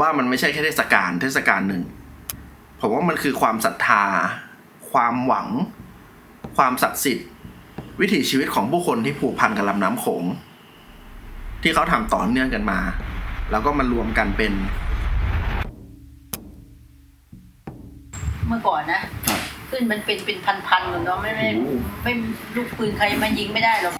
ว่ามันไม่ใช่แค่เทศกาลเทศกาลหนึ่ง ผมว่ามันคือความศรัทธา ความหวัง ความศักดิ์สิทธิ์ วิถีชีวิตของผู้คนที่ผูกพันกับลำน้ำโขง ที่เขาทำต่อเนื่องกันมา แล้วก็มารวมกันเป็น เมื่อก่อนนะขึ้นมันเป็นเป็นพันๆเลยเนาะไม่ไม่ไม่ลูกปืนใครมายิงไม่ได้หรอก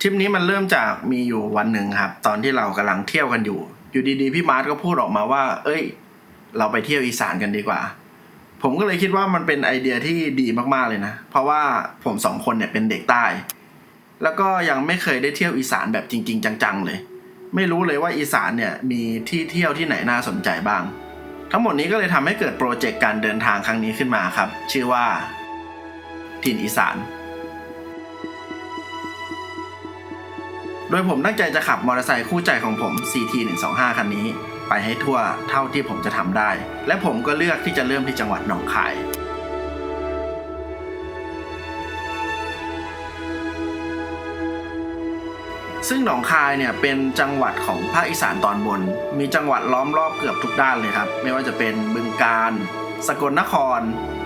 ทริปนี้มันเริ่มจากมีอยู่วันหนึ่งครับ ตอนที่เรากำลังเที่ยวกันอยู่ อยู่ดีๆพี่มาร์ทก็พูดออกมาว่า เอ้ย เราไปเที่ยวอีสานกันดีกว่า ผมก็เลยคิดว่ามันเป็นไอเดียที่ดีมากๆเลยนะ เพราะว่าผมสองคนเนี่ยเป็นเด็กใต้ แล้วก็ยังไม่เคยได้เที่ยวอีสานแบบจริง ๆ จังๆเลย ไม่รู้เลยว่าอีสานเนี่ยมีที่เที่ยวที่ไหนน่าสนใจบ้าง ทั้งหมดนี้ก็เลยทำให้เกิดโปรเจกต์การเดินทางครั้งนี้ขึ้นมาครับ ชื่อว่า ถิ่นอีสาน โดยผมตั้งใจจะขับมอเตอร์ไซค์คู่ใจของผม CT 125 คันนี้ ไปให้ทั่วเท่าที่ผมจะทำได้ และผมก็เลือกที่จะเริ่มที่จังหวัดหนองคาย ซึ่งหนองคายเนี่ยเป็นจังหวัดของภาคอีสานตอนบน มีจังหวัดล้อมรอบเกือบทุกด้านเลยครับ ไม่ว่าจะเป็นบึงกาฬสกลนคร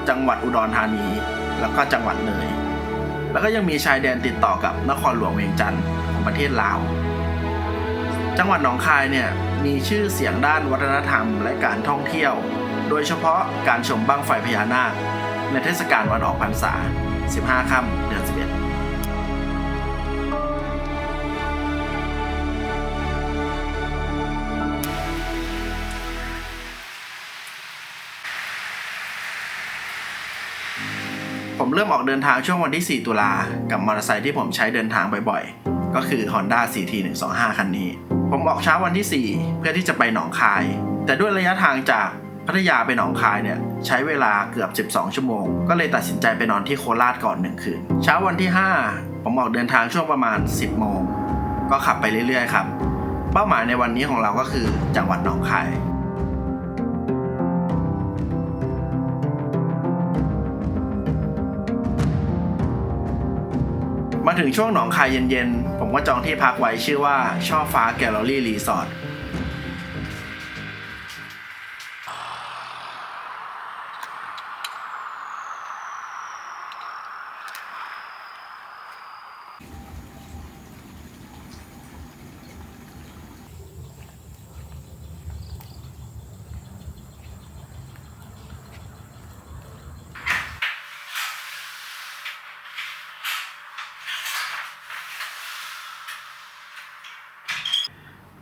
จังหวัดอุดรธานี แล้วก็จังหวัดเลย แล้วก็ยังมีชายแดนติดต่อกับนครหลวงเวียงจันทร์ของประเทศลาว จังหวัดหนองคายเนี่ยมีชื่อเสียงด้านวัฒนธรรมและการท่องเที่ยว โดยเฉพาะการชมบั้งไฟพญานาค ในเทศกาลวันออกพรรษา 15 ค่ำเดือน11 เริ่มออกเดินทางช่วงวันที่ 4 ตุลา กับมอเตอร์ไซค์ที่ผมใช้เดินทางบ่อยๆ ก็คือ Honda CT 125 คันนี้ ผมออกเช้าวันที่ 4 เพื่อที่จะไปหนองคาย แต่ด้วยระยะทางจากพัทยาไปหนองคายเนี่ยใช้เวลาเกือบ 12 ชั่วโมง ก็เลยตัดสินใจไปนอนที่โคราชก่อนหนึ่งคืน เช้าวันที่ 5 ผมออกเดินทางช่วงประมาณ 10 โมง ก็ขับไปเรื่อยๆ ครับ เป้าหมายในวันนี้ของเราก็คือจังหวัดหนองคาย มาถึงช่วงหนองคายเย็นๆ ผมก็จองที่พักไว้ชื่อว่าช่อฟ้าแกลเลอรี่รีสอร์ท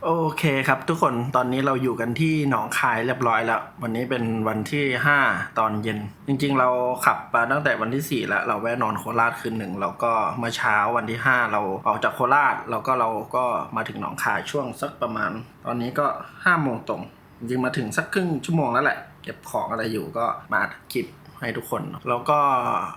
โอเคครับทุกคนตอนนี้เราอยู่กันที่หนองคายเรียบร้อยแล้ว วันนี้เป็นวันที่ 5 ตอนเย็น จริงๆ เราขับมาตั้งแต่วันที่ 4 แล้ว เราแวะนอนโคราชคืนหนึ่งแล้วก็เมื่อเช้าวันที่ 5 เราออกจากโคราชแล้วก็เราก็มาถึงหนองคายช่วงสักประมาณ ตอนนี้ก็5โมงตรงจริงมาถึงสักครึ่งชั่วโมงแล้วแหละเก็บของอะไรอยู่ก็มาอัดคลิปให้ทุกคน แล้วก็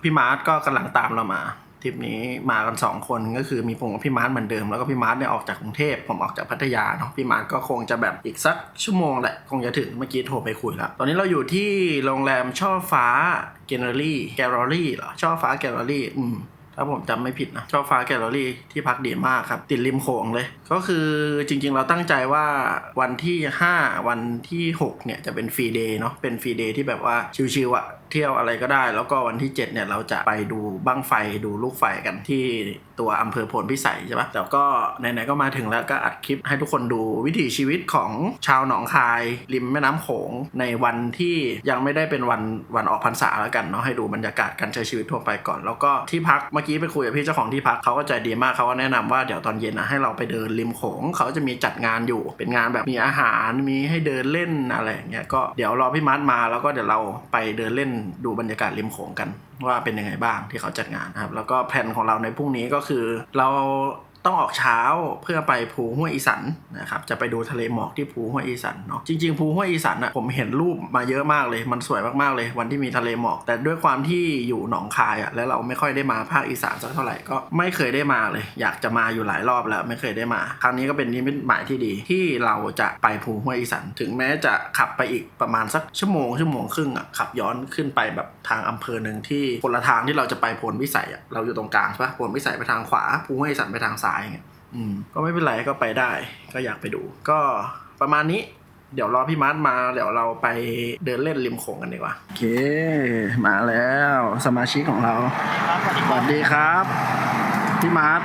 พี่มาร์ทก็กำลังตามเรามา ทริปนี้มากัน 2 คนก็คือมีผมกับพี่มาร์ทเหมือนเดิมแล้วก็พี่มาร์ทเนี่ยออกจากกรุงเทพผมออกจากพัทยาเนาะพี่มาร์ทก็คงจะแบบอีกสักชั่วโมงแหละคงจะถึงเมื่อกี้โทรไปคุยแล้ว ตอนนี้เราอยู่ที่โรงแรมช่อฟ้าแกลเลอรี่แกลเลอรี่เหรอช่อฟ้าแกลเลอรี่อืมถ้าผมจำไม่ผิดนะช่อฟ้าแกลเลอรี่ที่พักดีมากครับ ติดริมโขงเลย ก็คือจริงๆ เราตั้งใจว่าวันที่ 5 วันที่ 6 เนี่ย จะเป็นฟรีเดย์เนาะเป็นฟรีเดย์ที่แบบว่าชิวๆอะ เที่ยวอะไรก็ได้ แล้วก็วันที่ 7 เนี่ยเราจะไปดูบั้งไฟดูลูกไฟกันที่ตัวอำเภอพนพิสัยใช่ปะแต่ก็ไหนๆก็มาถึงแล้วก็อัดคลิปให้ทุกคนดูวิถีชีวิตของชาวหนองคาย ริมแม่น้ำโขงในวันที่ยังไม่ได้เป็นวันวันออกพรรษาแล้วกันเนาะให้ดูบรรยากาศการใช้ชีวิตทั่วไปก่อน แล้วก็ที่พักเมื่อกี้ไปคุยกับพี่เจ้าของที่พักเขาก็ใจดีมากเขาก็แนะนำว่าเดี๋ยวตอนเย็นนะให้เราไปเดินริมโขงเขาจะมีจัดงานอยู่ เป็นงานแบบมีอาหารมีให้เดินเล่นอะไรอย่างเงี้ยก็เดี๋ยวรอพี่มัดมาแล้วก็เดี๋ยวเราไปเดินเล่นดูบรรยากาศริมโขงกันว่าเป็นยังไงบ้างที่เขาจัดงานนะครับ แล้วก็แผนของเราในพรุ่งนี้ก็คือ เรา ต้องออกเช้าเพื่อไปภูห้วยอีสันนะครับจะไปดูทะเลหมอกที่ภูห้วยอีสันเนาะจริงๆภูห้วยอีสันอะผมเห็นรูปมาเยอะมากเลย มันสวยมากๆเลย วันที่มีทะเลหมอก แต่ด้วยความที่อยู่หนองคายอะแล้วเราไม่ค่อยได้มาภาคอีสานสักเท่าไหร่ก็ไม่เคยได้มาเลย อยากจะมาอยู่หลายรอบแล้วไม่เคยได้มา ครั้งนี้ก็เป็นนิมิตหมายที่ดีที่เราจะไปภูห้วยอีสันถึงแม้จะขับไปอีกประมาณสักชั่วโมงชั่วโมงครึ่งอะขับย้อนขึ้นไปแบบทางอำเภอหนึ่งที่คนละทางที่เราจะไปพนวิสัยอะเราอยู่ตรงกลางใช่ปะพนวิสัยไปทางขวาภูห้วยอีสันไปทางซ้ายอย่างเงี้ยอืมก็ไม่เป็นไรก็ไปได้ ก็อยากไปดู ก็ประมาณนี้ เดี๋ยวรอพี่มาร์ทมา เดี๋ยวเราไปเดินเล่นริมโขงกันดีกว่า โอเค มาแล้วสมาชิกของเราสวัสดีครับ พี่มาร์ท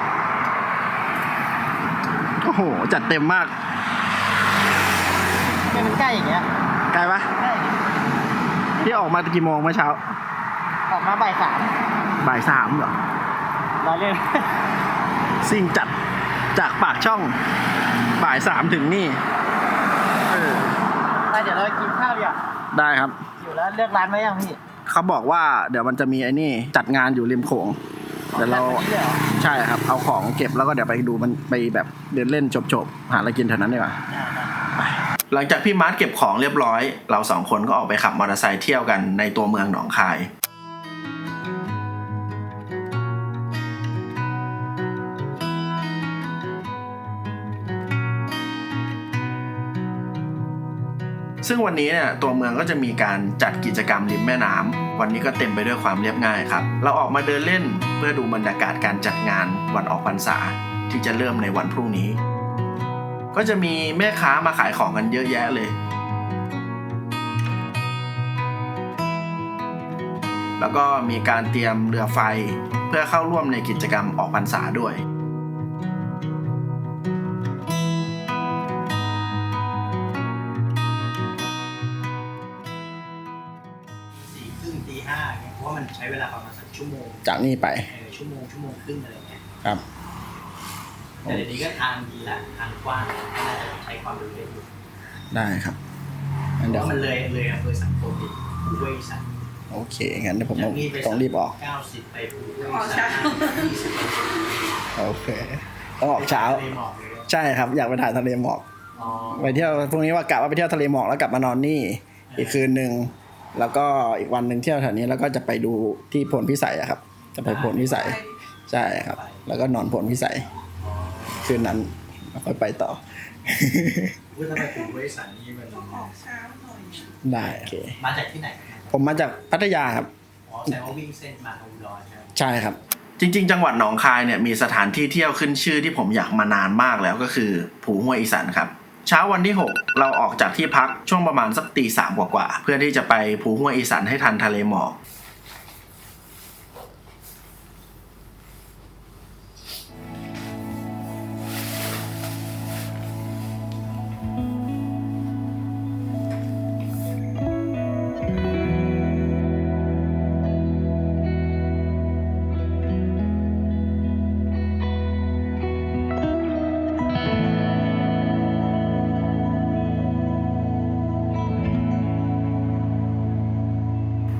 โอ้โห จัดเต็มมากไม่มันใกล้อย่างเงี้ยไกลปะใกล้พี่ออกมากี่โมงเมื่อเช้า ออกมาบ่ายสามบ่ายสามเหรอ รอเล่น สิ่งจัดจากปากช่องบ่ายสามถึงนี่เออไปเดี๋ยวเรากินข้าวดีกว่าได้ครับ อยู่แล้วเลือกร้านไว้ยังพี่เขาบอกว่าเดี๋ยวมันจะมีไอ้นี่จัดงานอยู่ริมโขงเดี๋ยวเราจัดวันนี้เลยเหรอใช่ครับ เอาของเก็บแล้วก็เดี๋ยวไปดูมันไปแบบเดินเล่นจบๆ หาอะไรกินแถวนั้นดีกว่าหลังจากพี่มาร์ทเก็บของเรียบร้อย เราสองคนก็ออกไปขับมอเตอร์ไซค์เที่ยวกันในตัวเมืองหนองคาย ซึ่งวันนี้เนี่ยตัวเมืองก็จะมีการจัดกิจกรรมริมแม่น้ำวันนี้ก็เต็มไปด้วยความเรียบง่ายครับ เราออกมาเดินเล่นเพื่อดูบรรยากาศการจัดงานวันออกพรรษา ที่จะเริ่มในวันพรุ่งนี้ ก็จะมีแม่ค้ามาขายของกันเยอะแยะเลย แล้วก็มีการเตรียมเรือไฟเพื่อเข้าร่วมในกิจกรรมออกพรรษาด้วย ตีห้าเนี่ยเพราะว่ามันใช้เวลาประมาณสักชั่วโมงจากนี่ไป เออชั่วโมงชั่วโมงครึ่งอะไรเงี้ยครับ แต่เดี๋ยวนี้ก็ทางดีละทางกว้างก็น่าจะใช้ความเร็วได้อยู่ได้ครับงั้นเพเดี๋ยวราะมันเลยเลยอำเภอสังคมดิภูห้วยอีสันโอเคงั้นเดี๋ยวผมจาต้องกนี่ไปต้องรีบออกเก้าสิบไปภูห้วยอีสันยี่สิบโอเคต้องออกเช้าทะเลหมอกเลยใช่ครับอยากไปถ่ายทะเลหมอกอ๋อไปเที่ยวพรุ่งนี้ว่ากะว่าไปเที่ยวทะเลหมอกแล้วกลับมานอนนี่ อีกคืนหนึ่ง แล้วก็อีกวันหนึ่งเที่ยวแถวนี้แล้วก็จะไปดูที่พลพิสัยอะครับ จะไปพลพิสัยใช่ครับ แล้วก็นอนพลพิสัยคืนนั้นแล้วค่อยไปต่อ พูดถ้าไปภูห้วยอีสันนี่มันได้โอเคมาจากที่ไหนครับผมมาจากพัทยาครับอ๋อแสดงว่าวิ่งเส้นมาทางอุดรใช่ไหมใช่ครับ จริง ๆ จังหวัดหนองคายเนี่ยมีสถานที่เที่ยวขึ้นชื่อที่ผมอยากมานานมากแล้วก็คือ ภูห้วยอีสันครับ เช้าวันที่ 6 เราออกจากที่พักช่วงประมาณสักตีสามกว่าๆเพื่อที่จะไปภูห้วยอีสันให้ทันทะเลหมอก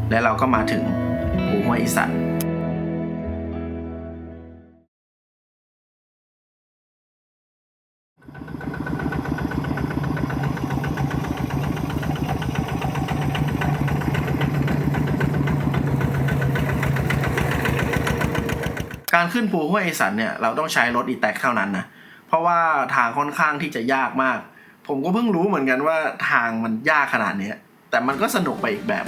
และเราก็มาถึงภูห้วยอีสันการขึ้นภูห้วยอสันเนี่ยเราต้องใช้รถอีแท็กเท่านั้นนะเพราะว่าทางค่อนข้างที่จะยากมาก ผมก็เพิ่งรู้เหมือนกันว่าทางมันยากขนาดนี้แต่มันก็สนุกไปอีกแบบ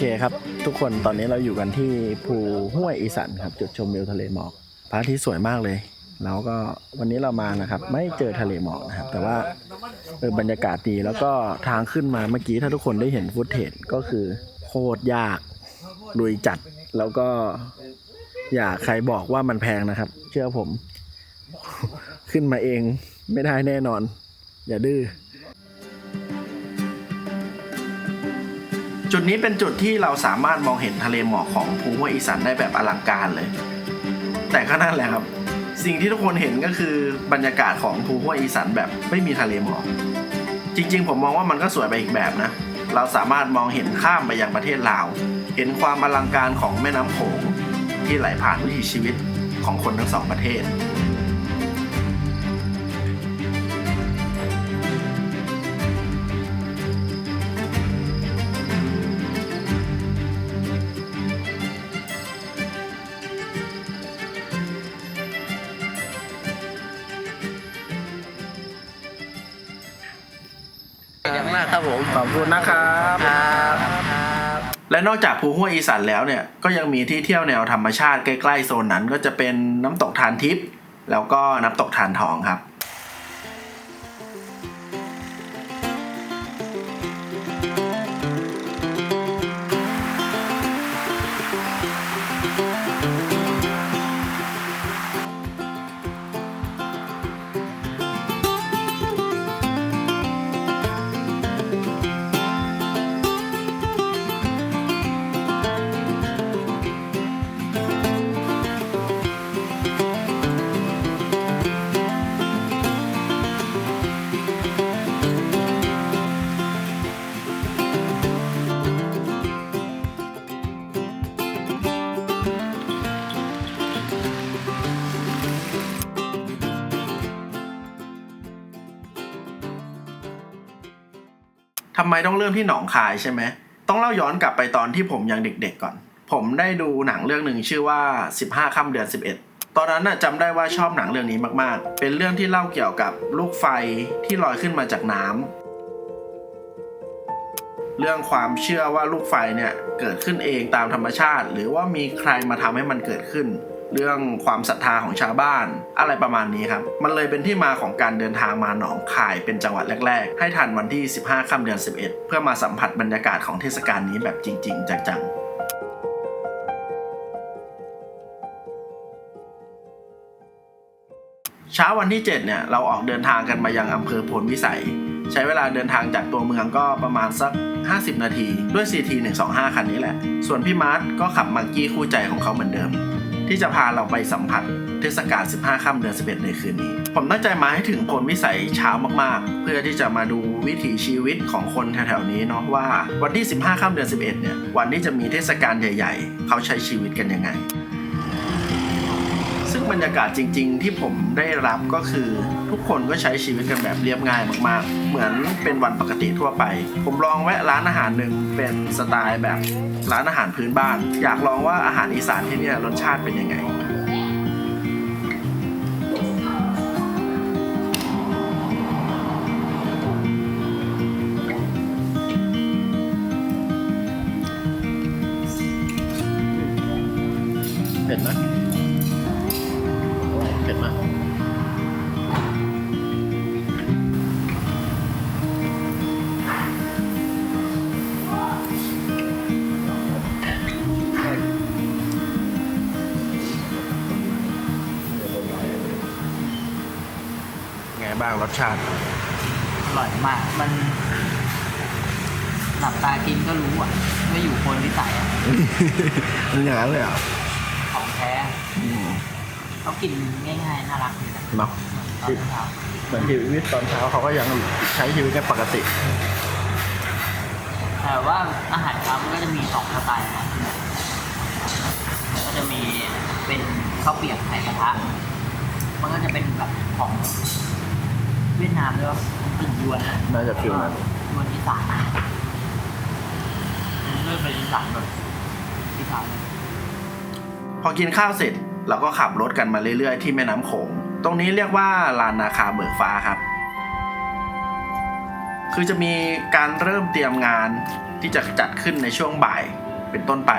เคครับ ทุกคนตอนนี้เราอยู่กันที่ภูห้วยอีสันครับ จุดชมวิวทะเลหมอกพระอาทิตย์สวยมากเลย แล้วก็วันนี้เรามานะครับ ไม่เจอทะเลหมอกนะครับ แต่ว่าเออบรรยากาศดีแล้วก็ทางขึ้นมาเมื่อกี้ถ้าทุกคนได้เห็นฟุตเทจก็คือโคตรยากลุยจัดแล้วก็อย่าใครบอกว่ามันแพงนะครับ เชื่อผม ขึ้นมาเองไม่ได้แน่นอน อย่าดื้อ จุดนี้เป็นจุดที่เราสามารถมองเห็นทะเลหมอกของภูห้วยอีสานได้แบบอลังการเลย แต่ก็นั่นแหละครับ สิ่งที่ทุกคนเห็นก็คือบรรยากาศของภูห้วยอีสานแบบไม่มีทะเลหมอกจริง ๆ ผมมองว่ามันก็สวยไปอีกแบบนะ เราสามารถมองเห็นข้ามไปยังประเทศลาว เห็นความอลังการของแม่น้ำโขงที่ไหลผ่านวิถีชีวิตของคนทั้งสองประเทศ มากครับผมขอบคุณนะครับครับและนอกจากภูห้วยอีสานแล้วเนี่ยก็ยังมีที่เที่ยวแนวธรรมชาติใกล้ๆโซนนั้น ก็จะเป็นน้ำตกทานทิพย์แล้วก็น้ำตกทานทองครับ ทำไมต้องเริ่มที่หนองคายใช่ไหมต้องเล่าย้อนกลับไปตอนที่ผมยังเด็กๆก่อน ผมได้ดูหนังเรื่องหนึ่งชื่อว่า 15ค่ำเดือน 11 ตอนนั้นน่ะจำได้ว่าชอบหนังเรื่องนี้มากๆ เป็นเรื่องที่เล่าเกี่ยวกับลูกไฟที่ลอยขึ้นมาจากน้ำเรื่องความเชื่อว่าลูกไฟเนี่ยเกิดขึ้นเองตามธรรมชาติ หรือว่ามีใครมาทำให้มันเกิดขึ้น เรื่องความศรัทธาของชาวบ้าน อะไรประมาณนี้ครับ มันเลยเป็นที่มาของการเดินทางมาหนองคายเป็นจังหวัดแรก ๆ ให้ทันวันที่ 15 ค่ำเดือน 11 เพื่อมาสัมผัสบรรยากาศของเทศกาลนี้แบบจริง ๆ จังๆเช้าวันที่ 7 เนี่ยเราออกเดินทางกันมายังอำเภอพลวิสัย ใช้เวลาเดินทางจากตัวเมืองก็ประมาณสัก 50 นาที ด้วย CT 125 คันนี้แหละ ส่วนพี่มาร์ทก็ขับมังกี้คู่ใจของเขาเหมือนเดิม ที่จะพาเราไปสัมผัสเทศกาล 15 ค่ำเดือน 11 ในคืนนี้ ผมตั้งใจมาให้ถึงพลวิสัยเช้ามากๆ เพื่อที่จะมาดูวิถีชีวิตของคนแถวๆนี้เนาะว่าวันที่ 15 ค่ำเดือน 11 เนี่ย วันที่จะมีเทศกาลใหญ่ ๆ เขาใช้ชีวิตกันยังไงซึ่ง บรรยากาศจริง ๆ ที่ผมได้รับก็คือทุกคนก็ใช้ชีวิตกันแบบเรียบง่ายมากๆ เหมือนเป็นวันปกติทั่วไป ผมลองแวะร้านอาหารหนึ่งเป็นสไตล์แบบร้านอาหารพื้นบ้าน อยากลองว่าอาหารอีสานที่นี่รสชาติเป็นยังไง ไงบ้างรสชาติ อร่อยมาก มันหลับตากินก็รู้อะว่าอยู่คนวิสัยอะมันอย่างนั้นเลยเหรอะของแท้เขากินง่ายๆน่ารักดีนะเนาะตอนเช้าเหมือนชีวิตตอนเช้าเขาก็ยังใช้ชีวิตกันปกติ แต่ว่าอาหารเช้ามันก็จะมีสองสไตล์นะก็จะมีเป็นข้าวเปียกไข่กระทะ มันก็จะเป็นแบบของ เวียดนามด้วยวะเป็นยวนนะน่าจะฟิลนั้น ยวนอีสานมันก็เป็นอีสานแบบอีสานพอกินข้าวเสร็จเราก็ขับรถกันมาเรื่อยๆที่แม่น้ำโขง ตรงนี้เรียกว่าลานนาคาเบิกฟ้าครับ คือจะมีการเริ่มเตรียมงานที่จะจัดขึ้นในช่วงบ่ายเป็นต้นไป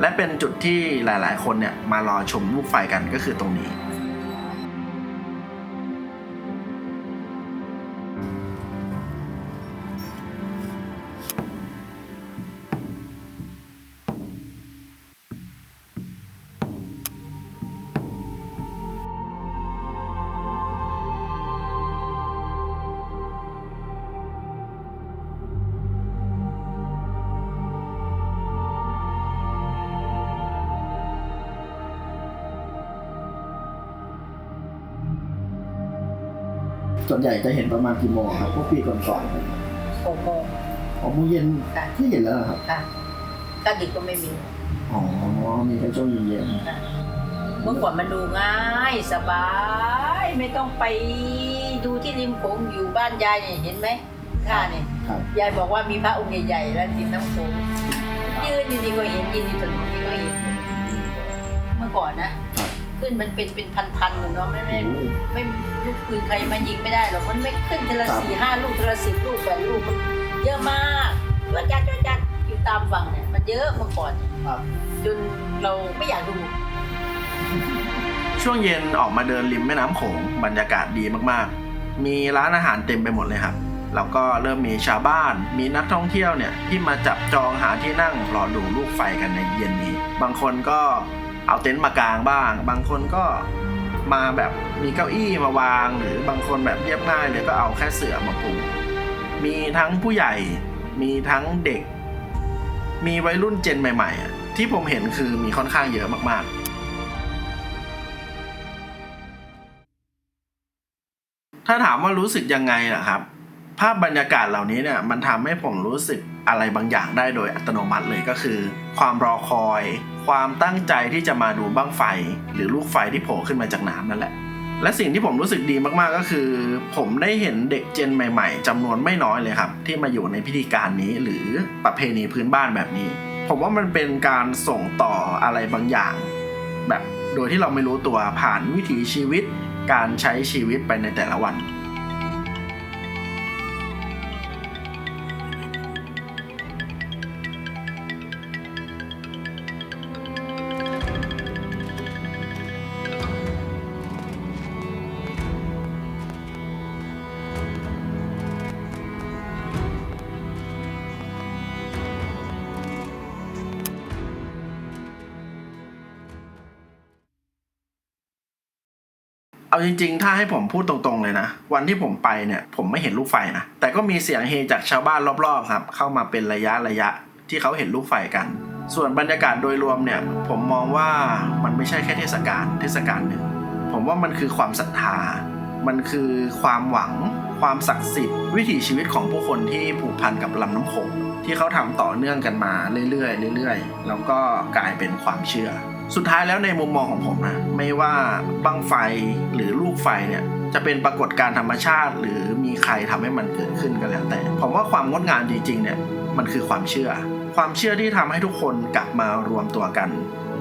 และเป็นจุดที่หลายๆ คนเนี่ยมารอชมลูกไฟกันก็คือตรงนี้ ส่วนใหญ่จะเห็นประมาณกี่โมงครับพวกปีก่อนๆเลยหกโมงอ๋อโมงเย็นค่ะที่เห็นแล้วเหรอครับค่ะถ้าดึกก็ไม่มีอ๋อมีแค่ช่วงเย็นค่ะเมื่อก่อนมันดูง่ายสบาย ไม่ต้องไปดูที่ริมโขงอยู่บ้านยายเนี่ยเห็นไหมข้าเนี่ยๆครับยายบอกว่ามีพระองค์ใหญ่ๆแล้วริมน้ำโขงยืนดีๆก็เห็นยืนอยู่ถนนนี่ก็เห็น ขึ้นมันเป็นเป็นพันๆเลยเนาะไม่ไม่โอ้ไม่ลูกปืนใครมายิงไม่ได้หรอกมันไม่ขึ้นทีละครับสี่ห้าลูกทีละสิบลูกแปดลูกมันเยอะมากวัดจัดวัดจัดอยู่ตามฝั่งเนี่ยมันเยอะเมื่อก่อนครับจนเราไม่อยากดูช่วงเย็นออกมาเดินริมแม่น้ำโขงบรรยากาศดีมากๆ มีร้านอาหารเต็มไปหมดเลยครับแล้วก็เริ่มมีชาวบ้าน มีนักท่องเที่ยวเนี่ยที่มาจับจองหาที่นั่งรอดูลูกไฟกันในเย็นนี้ บางคนก็ เอาเต็นท์มากางบ้าง บางคนก็มาแบบมีเก้าอี้มาวาง หรือบางคนแบบเรียบง่ายเลยก็เอาแค่เสื่อมาปูมีทั้งผู้ใหญ่ มีทั้งเด็ก มีวัยรุ่นเจนใหม่ๆอะที่ผมเห็นคือมีค่อนข้างเยอะมากๆ ถ้าถามว่ารู้สึกยังไงล่ะครับ ภาพบรรยากาศเหล่านี้เนี่ยมันทำให้ผมรู้สึกอะไรบางอย่างได้โดยอัตโนมัติเลยก็คือ ความรอคอย ความตั้งใจที่จะมาดูบั้งไฟ หรือลูกไฟที่โผล่ขึ้นมาจากน้ำนั่นแหละ และสิ่งที่ผมรู้สึกดีมากๆก็คือ ผมได้เห็นเด็กเจนใหม่ๆจำนวนไม่น้อยเลยครับ ที่มาอยู่ในพิธีการนี้หรือประเพณีพื้นบ้านแบบนี้ ผมว่ามันเป็นการส่งต่ออะไรบางอย่าง แบบโดยที่เราไม่รู้ตัวผ่านวิถีชีวิต การใช้ชีวิตไปในแต่ละวัน จริงๆ ถ้าให้ผมพูดตรงๆเลยนะ วันที่ผมไปเนี่ย ผมไม่เห็นลูกไฟนะ แต่ก็มีเสียงเฮจากชาวบ้านรอบๆครับ เข้ามาเป็นระยะระยะที่เขาเห็นลูกไฟกัน ส่วนบรรยากาศโดยรวมเนี่ย ผมมองว่ามันไม่ใช่แค่เทศกาลเทศกาลหนึ่ง ผมว่ามันคือความศรัทธา มันคือความหวัง ความศักดิ์สิทธิ์ วิถีชีวิตของผู้คนที่ผูกพันกับลำน้ำโขงที่เขาทำต่อเนื่องกันมาเรื่อยๆเรื่อยๆ แล้วก็กลายเป็นความเชื่อ สุดท้ายแล้วในมุมมองของผมนะไม่ว่าบั้งไฟหรือลูกไฟเนี่ยจะเป็นปรากฏการธรรมชาติ หรือมีใครทำให้มันเกิดขึ้นก็แล้วแต่ผมว่าความงดงามจริงๆเนี่ยมันคือความเชื่อ ความเชื่อที่ทำให้ทุกคนกลับมารวมตัวกัน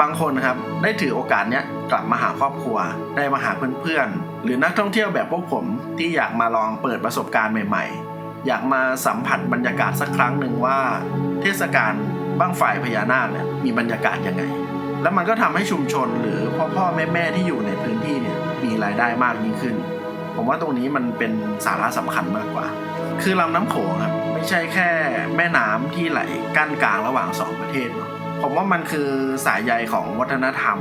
บางคนนะครับได้ถือโอกาสเนี้ยกลับมาหาครอบครัว ได้มาหาเพื่อนๆหรือนักท่องเที่ยวแบบพวกผมที่อยากมาลองเปิดประสบการณ์ใหม่ ๆ อยากมาสัมผัสบรรยากาศสักครั้งหนึ่งว่า เทศกาลบั้งไฟพญานาคเนี่ยมีบรรยากาศยังไง แล้วมันก็ทำให้ชุมชนหรือพ่อพ่อแม่แม่ที่อยู่ในพื้นที่เนี่ยมีรายได้มากยิ่งขึ้น ผมว่าตรงนี้มันเป็นสาระสำคัญมากกว่า คือลำน้ำโขงครับไม่ใช่แค่แม่น้ำที่ไหลกั้นกลางระหว่างสองประเทศเนาะผมว่ามันคือสายใยของวัฒนธรรม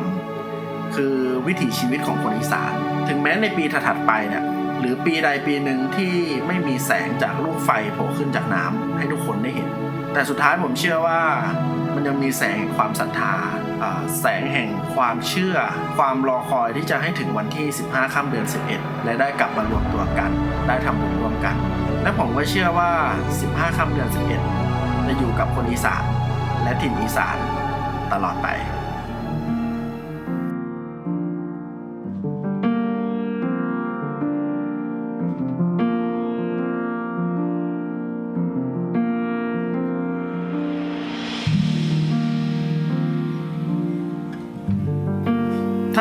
คือวิถีชีวิตของคนอีสาน ถึงแม้ในปีถัดๆไปเนี่ยหรือปีใดปีหนึ่งที่ไม่มีแสงจากลูกไฟโผล่ขึ้นจากน้ำให้ทุกคนได้เห็น แต่สุดท้ายผมเชื่อว่า มันยังมีแสงแห่งความศรัทธาอ่าแสงแห่งความเชื่อ ความรอคอยที่จะให้ถึงวันที่ 15 ค่ำเดือน 11 และได้กลับมารวมตัวกัน ได้ทำบุญร่วมกัน และผมก็เชื่อว่า 15 ค่ำเดือน 11 จะอยู่กับคนอีสานและถิ่นอีสานตลอดไป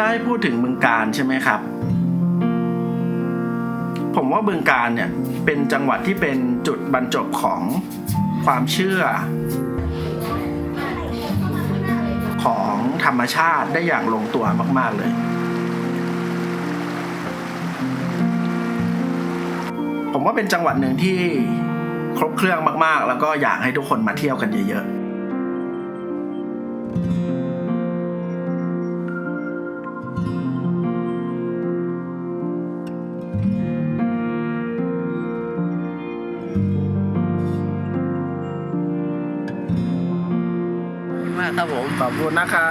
าให้พูดถึงบึงการใช่ไหมครับ ผมว่าบึงการเนี่ยเป็นจังหวัดที่เป็นจุดบรรจบของความเชื่อ ของธรรมชาติได้อย่างลงตัวมาก ๆ เลยผมว่าเป็นจังหวัดหนึ่งที่ครบเครื่องมากๆ แล้วก็อยากให้ทุกคนมาเที่ยวกันเยอะ นะครับ